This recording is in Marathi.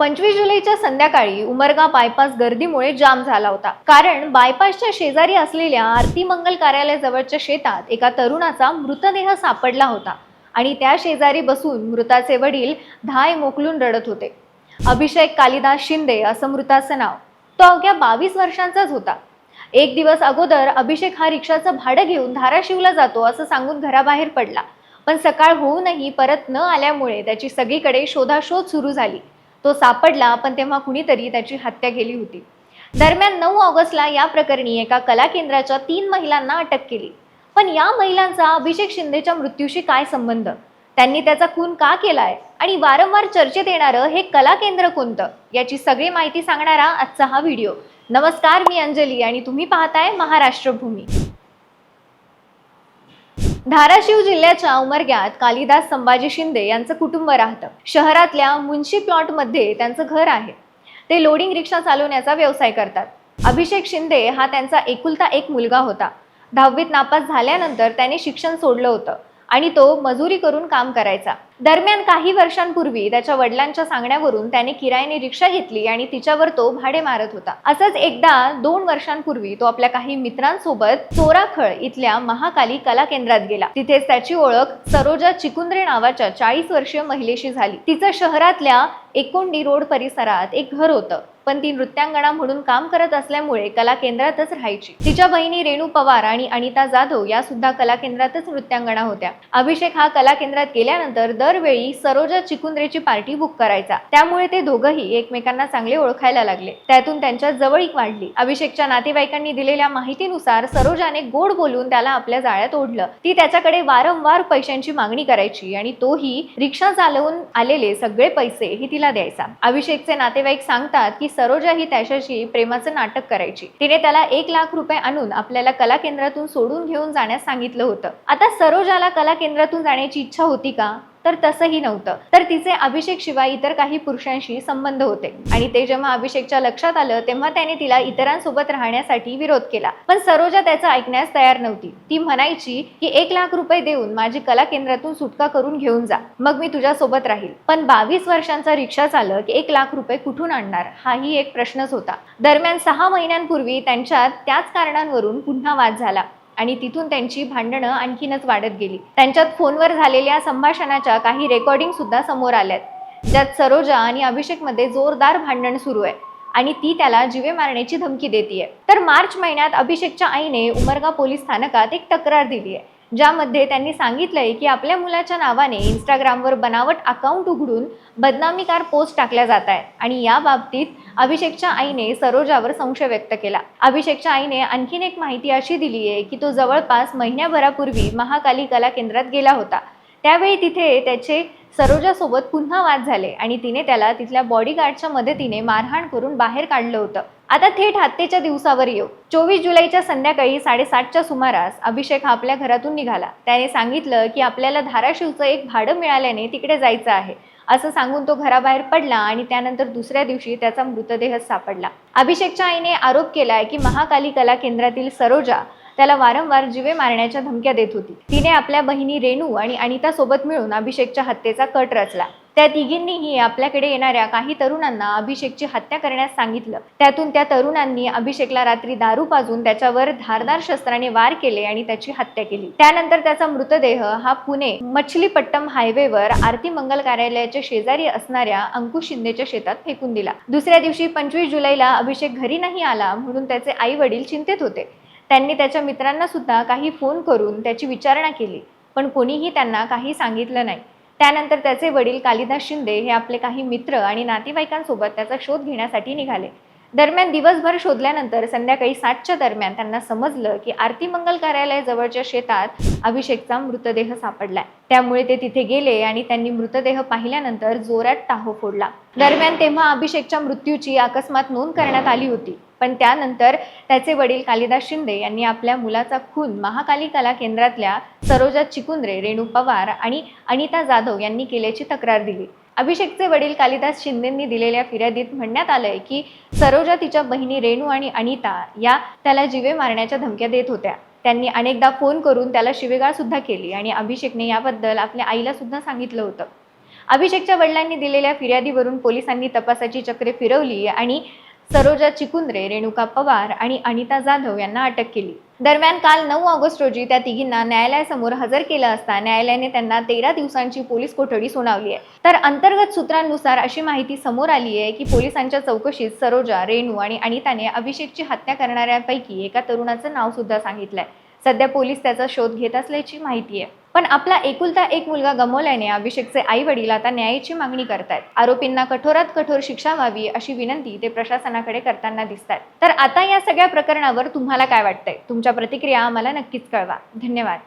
पंचवीस जुलैच्या संध्याकाळी उमरगा बायपास गर्दीमुळे जाम झाला होता. कारण बायपासच्या शेजारी असलेल्या आरती मंगल कार्यालयाजवळच्या शेतात एका तरुणाचा मृतदेह सापडला होता आणि त्या शेजारी बसून मृताचे वडील धाय मोकलून रडत होते. अभिषेक कालिदास शिंदे असं मृताचं नाव. तो अवघ्या बावीस वर्षांचाच होता. एक दिवस अगोदर अभिषेक हा रिक्षाचं भाडं घेऊन धाराशिवला जातो असं सांगून घराबाहेर पडला. पण सकाळ होऊनही परत न आल्यामुळे त्याची सगळीकडे शोधाशोध सुरू झाली. तो सापडला पण तेव्हा कुणीतरी त्याची हत्या केली होती. दरम्यान नऊ ऑगस्टला या प्रकरणी एका कला केंद्राच्या तीन महिलांना अटक केली. पण या महिलांचा अभिषेक शिंदेच्या मृत्यूशी काय संबंध? त्यांनी त्याचा खून का केलाय? आणि वारंवार चर्चेत येणारं हे कला केंद्र कोणतं? याची सगळी माहिती सांगणारा आजचा हा व्हिडिओ. नमस्कार मी अंजली आणि तुम्ही पाहताय महाराष्ट्र भूमी धाराशिव जिल्ह्याच्या उमरग्यात कालिदास संभाजी शिंदे यांचं कुटुंब राहतं. शहरातल्या मुंशी प्लॉटमध्ये त्यांचं घर आहे. ते लोडिंग रिक्षा चालवण्याचा व्यवसाय करतात. अभिषेक शिंदे हा त्यांचा एकुलता एक मुलगा होता. दहावीत नापास झाल्यानंतर त्याने शिक्षण सोडलं होतं आणि तो मजुरी करून काम करायचा. दरम्यान काही वर्षांपूर्वी त्याच्या वडिलांच्या सांगण्यावरून त्याने किरायाने रिक्षा घेतली आणि तिच्यावर तो भाडे मारत होता. असंच एकदा दोन वर्षांपूर्वी तो आपल्या काही मित्रांसोबत चोराखळ इथल्या महाकाली कला केंद्रात गेला. तिथेच त्याची ओळख सरोजा चिकुंद्रे नावाच्या चाळीस वर्षीय महिलेशी झाली. तिचं शहरातल्या एकोंडी रोड परिसरात एक घर होतं. पण ती नृत्यांगणा म्हणून काम करत असल्यामुळे कला केंद्रातच राहायची. तिच्या बहिणी रेणू पवार आणि अनिता जाधव या सुद्धा कला केंद्रातच नृत्यांगणा होत्या. अभिषेक हा कला केंद्रात गेल्यानंतर दरवेळी सरोजा चिकुंद्रेची पार्टी बुक करायचा. त्यामुळे ते दोघंही एकमेकांना चांगले ओळखायला लागले. त्यातून त्यांच्या जवळीक वाढली. अभिषेकच्या नातेवाईकांनी दिलेल्या माहितीनुसार सरोजाने गोड बोलून त्याला आपल्या जाळ्यात ओढलं. ती त्याच्याकडे वारंवार पैशांची मागणी करायची आणि तोही रिक्षा चालवून आलेले सगळे पैसे ही तिला द्यायचा. अभिषेकचे नातेवाईक सांगतात की सरोजा ही त्याच्याशी प्रेमाचं नाटक करायची. तिने त्याला एक लाख रुपये आणून आपल्याला कला केंद्रातून सोडून घेऊन जाण्यास सांगितलं होतं. आता सरोजाला कला केंद्रातून जाण्याची इच्छा होती का? तर तसंही नव्हतं. तर तिचे अभिषेक शिवाय इतर काही पुरुषांशी संबंध होते. आणि ते जेव्हा अभिषेकच्या लक्षात आलं तेव्हा त्याने तिला इतरांसोबत राहण्यासाठी विरोध केला. पण सरोजा त्याचं ऐकण्यास तयार नव्हती. ती म्हणायची की एक लाख रुपये देऊन माझी कला केंद्रातून सुटका करून घेऊन जा. मग मी तुझ्या सोबत राहील. पण बावीस वर्षांचा रिक्षा चालक एक लाख रुपये कुठून आणणार? हाही एक प्रश्नच होता. दरम्यान सहा महिन्यांपूर्वी त्यांच्यात त्याच कारणांवरून पुन्हा वाद झाला. आणि तिथून त्यांची भांडणं आणखीनच वाढत गेली. त्यांच्यात फोनवर झालेल्या संभाषणाच्या काही रेकॉर्डिंग सुद्धा समोर आल्यात. ज्यात सरोजा आणि अभिषेकमध्ये जोरदार भांडण सुरू आहे आणि ती त्याला जीवे मारण्याची धमकी देते तर मार्च महिन्यात अभिषेकच्या आईने उमरगा पोलीस स्थानकात एक तक्रार दिली आहे ज्यामध्ये त्यांनी सांगितलंय की आपल्या मुलाच्या नावाने इंस्टाग्रामवर बनावट अकाउंट उघडून बदनामीकार पोस्ट टाकल्या जात आहेत. आणि या बाबतीत अभिषेकच्या आईने सरोजावर संशय व्यक्त केला. अभिषेकच्या आईने आणखीन एक माहिती अशी दिली आहे की तो जवळपास महिन्याभरापूर्वी महाकाली कला केंद्रात गेला होता. त्यावेळी तिथे त्याचे सरोजासोबत पुन्हा वाद झाले आणि तिने त्याला तिथल्या बॉडीगार्डच्या मदतीने मारहाण करून बाहेर काढलं होतं. आता थेट हत्येच्या दिवसावर येऊ. चोवीस जुलैच्या संध्याकाळी साडेसातच्या सुमारास अभिषेक हा आपल्या घरातून निघाला. त्याने सांगितलं की आपल्याला धाराशिवचं एक भाडं मिळाल्याने तिकडे जायचं आहे. असं सांगून तो घराबाहेर पडला आणि त्यानंतर दुसऱ्या दिवशी त्याचा मृतदेह सापडला. अभिषेकच्या आईने आरोप केलाय की महाकाली कला केंद्रातील सरोजा त्याला वारंवार जीवे मारण्याच्या धमक्या देत होती. तिने आपल्या बहिणी रेणू आणि अनिता सोबत मिळून अभिषेकच्या हत्येचा कट रचला. त्या तिघींनीही आपल्याकडे येणाऱ्या काही तरुणांना अभिषेकची हत्या करण्यास सांगितलं. त्यातून त्या तरुणांनी अभिषेकला रात्री दारू पाजून त्याच्यावर धारदार शस्त्राने वार केले आणि त्याची हत्या केली. त्यानंतर त्याचा मृतदेह हा पुणे मछलीपट्टम हायवेवर आरती मंगल कार्यालयाच्या शेजारी असणाऱ्या अंकुश शिंदेच्या शेतात फेकून दिला. दुसऱ्या दिवशी पंचवीस जुलैला अभिषेक घरी नाही आला म्हणून त्याचे आई वडील चिंतेत होते. त्यांनी त्याच्या मित्रांना सुद्धा काही फोन करून त्याची विचारणा केली पण कोणीही त्यांना काही सांगितलं नाही. त्यानंतर त्याचे वडील कालिदास शिंदे हे आपले काही मित्र आणि नातेवाईकांसोबत त्याचा शोध घेण्यासाठी निघाले. दरम्यान दिवसभर शोधल्यानंतर संध्याकाळी सातच्या दरम्यान त्यांना समजलं की आरती मंगल कार्यालयाजवळच्या शेतात अभिषेकचा मृतदेह सापडलाय. त्यामुळे ते तिथे गेले आणि त्यांनी मृतदेह पाहिल्यानंतर जोरात टाहो फोडला. दरम्यान तेव्हा अभिषेकच्या मृत्यूची अकस्मात नोंद करण्यात आली होती. पण त्यानंतर त्याचे वडील कालिदास शिंदे यांनी आपल्या मुलाचा खून महाकाली कला केंद्रातल्या सरोजा चिकुंद्रे रेणू पवार आणि अनिता जाधव यांनी केल्याची तक्रार दिली. अभिषेकचे वडील कालिदास शिंदेंनी दिलेल्या फिर्यादीत म्हणण्यात आलंय की सरोजा तिच्या बहिणी रेणू आणि अनिता या त्याला जिवे मारण्याच्या धमक्या देत होत्या. त्यांनी अनेकदा फोन करून त्याला शिवेगाळ सुद्धा केली आणि अभिषेकने याबद्दल आपल्या आईला सुद्धा सांगितलं होतं. अभिषेकच्या वडिलांनी दिलेल्या फिर्यादीवरून पोलिसांनी तपासाची चक्रे फिरवली आणि सरोजा चिकुंद्रे रेणुका पवार आणि अनिता जाधव यांना अटक केली. दरम्यान काल नऊ ऑगस्ट रोजी त्या तिघींना न्यायालयासमोर हजर केलं असता न्यायालयाने त्यांना तेरा दिवसांची पोलीस कोठडी सुनावली आहे. तर अंतर्गत सूत्रांनुसार अशी माहिती समोर आली आहे की पोलिसांच्या चौकशीत सरोजा रेणू आणि अनिताने अभिषेकची हत्या करणाऱ्यांपैकी एका तरुणाचं नाव सुद्धा सांगितलंय. सध्या पोलीस त्याचा शोध घेत असल्याची माहिती आहे. पण आपला एकुलता एक मुलगा गमवल्याने अभिषेकचे आई वडील आता न्यायाची मागणी करतात आरोपींना कठोरात कठोर शिक्षा व्हावी अशी विनंती ते प्रशासनाकडे करताना दिसत आहेत तर आता या सगळ्या प्रकरणावर तुम्हाला काय वाटतंय? तुमच्या प्रतिक्रिया आम्हाला नक्कीच कळवा. धन्यवाद.